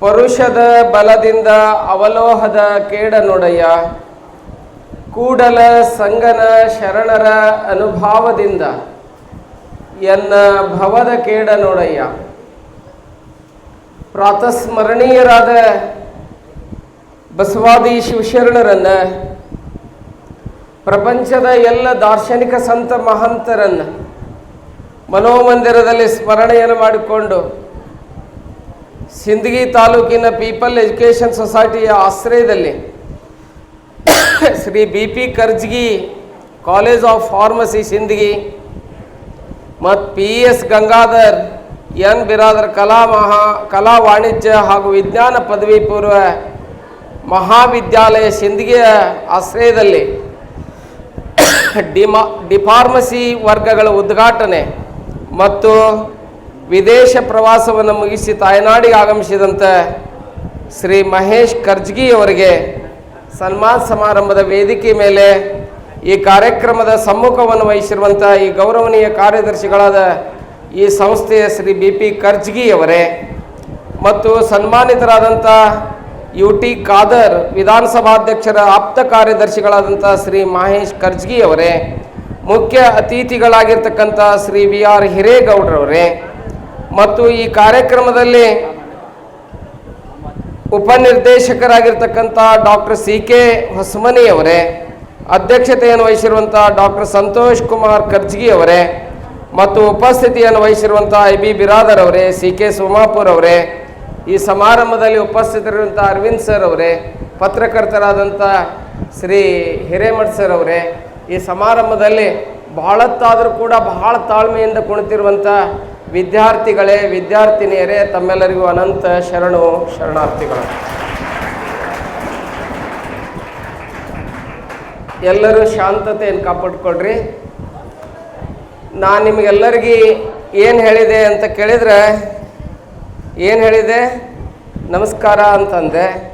ಪರುಷದ ಬಲದಿಂದ ಅವಲೋಹದ ಕೇಡ ನೊಡೆಯ ಕೂಡಲ ಸಂಗನ ಶರಣರ ಅನುಭಾವದಿಂದ ಎನ್ನ ಭವದ ಕೇಡ ನೋಡಯ್ಯ ಪ್ರಾತಸ್ಮರಣೀಯರಾದ ಬಸವಾದಿ ಶಿವಶರಣರನ್ನ, ಪ್ರಪಂಚದ ಎಲ್ಲ ದಾರ್ಶನಿಕ ಸಂತ ಮಹಂತರನ್ನು ಮನೋಮಂದಿರದಲ್ಲಿ ಸ್ಮರಣೆಯನ್ನು ಮಾಡಿಕೊಂಡು ಸಿಂದಗಿ ತಾಲೂಕಿನ ಪೀಪಲ್ ಎಜುಕೇಷನ್ ಸೊಸೈಟಿಯ ಆಶ್ರಯದಲ್ಲಿ Shri B P Karjagi college of pharmacy Sindagi ಮತ್ತು P S Gangadhar N Biradar ಕಲಾ ಮಹಾ ಕಲಾ ವಾಣಿಜ್ಯ ಹಾಗೂ ವಿಜ್ಞಾನ ಪದವಿ ಪೂರ್ವ ಮಹಾವಿದ್ಯಾಲಯ ಸಿಂದಗಿಯ ಆಶ್ರಯದಲ್ಲಿ ಡಿಮಾ ಡಿಫಾರ್ಮಸಿ ವರ್ಗಗಳ ಉದ್ಘಾಟನೆ ಮತ್ತು ವಿದೇಶ ಪ್ರವಾಸವನ್ನು ಮುಗಿಸಿ ತಾಯ್ನಾಡಿಗೆ ಆಗಮಿಸಿದಂಥ ಶ್ರೀ ಮಹೇಶ್ ಕರ್ಜ್ಗಿ ಅವರಿಗೆ ಸನ್ಮಾನ ಸಮಾರಂಭದ ವೇದಿಕೆ ಮೇಲೆ ಈ ಕಾರ್ಯಕ್ರಮದ ಸಮ್ಮುಖವನ್ನು ವಹಿಸಿರುವಂಥ ಈ ಗೌರವನೀಯ ಕಾರ್ಯದರ್ಶಿಗಳಾದ ಈ ಸಂಸ್ಥೆಯ ಶ್ರೀ ಬಿ ಪಿ ಕರ್ಜ್ಗಿ ಅವರೇ ಮತ್ತು ಸನ್ಮಾನಿತರಾದಂಥ ಯು ಟಿ ಖಾದರ್ ವಿಧಾನಸಭಾಧ್ಯಕ್ಷರ ಆಪ್ತ ಕಾರ್ಯದರ್ಶಿಗಳಾದಂಥ ಶ್ರೀ ಮಹೇಶ್ ಕರ್ಜ್ಗಿ ಅವರೇ, ಮುಖ್ಯ ಅತಿಥಿಗಳಾಗಿರ್ತಕ್ಕಂಥ ಶ್ರೀ ವಿ ಆರ್ ಹಿರೇಗೌಡ್ರವರೇ ಮತ್ತು ಈ ಕಾರ್ಯಕ್ರಮದಲ್ಲಿ ಉಪನಿರ್ದೇಶಕರಾಗಿರ್ತಕ್ಕಂಥ ಡಾಕ್ಟರ್ ಸಿ ಕೆ ಹೊಸಮನಿ ಅವರೇ, ಅಧ್ಯಕ್ಷತೆಯನ್ನು ವಹಿಸಿರುವಂಥ ಡಾಕ್ಟರ್ ಸಂತೋಷ್ ಕುಮಾರ್ ಕರ್ಜ್ಗಿ ಅವರೇ, ಮತ್ತು ಉಪಸ್ಥಿತಿಯನ್ನು ವಹಿಸಿರುವಂಥ ಐ ಬಿ ಬಿರಾದರ್ ಅವರೇ ಸಿ ಕೆ ಸೋಮಾಪುರ್ ಅವರೇ, ಈ ಸಮಾರಂಭದಲ್ಲಿ ಉಪಸ್ಥಿತರಿರುವಂಥ ಅರವಿಂದ್ ಸರ್ ಅವರೇ, ಪತ್ರಕರ್ತರಾದಂಥ ಶ್ರೀ ಹಿರೇಮಠ್ ಸರ್ ಅವರೇ, ಈ ಸಮಾರಂಭದಲ್ಲಿ ಬಹಳತ್ತಾದರೂ ಕೂಡ ಬಹಳ ತಾಳ್ಮೆಯಿಂದ ಕುಳಿತಿರುವಂಥ ವಿದ್ಯಾರ್ಥಿಗಳೇ, ವಿದ್ಯಾರ್ಥಿನಿಯರೇ, ತಮ್ಮೆಲ್ಲರಿಗೂ ಅನಂತ ಶರಣು ಶರಣಾರ್ಥಿಗಳು. ಎಲ್ಲರೂ ಶಾಂತತೆಯನ್ನು ಕಾಪಾಡ್ಕೊಳ್ರಿ. ನಾನು ನಿಮಗೆಲ್ಲರಿಗೆ ಏನು ಹೇಳಿದೆ ಅಂತ ಕೇಳಿದರೆ, ಏನು ಹೇಳಿದೆ? ನಮಸ್ಕಾರ ಅಂತಂದೆ.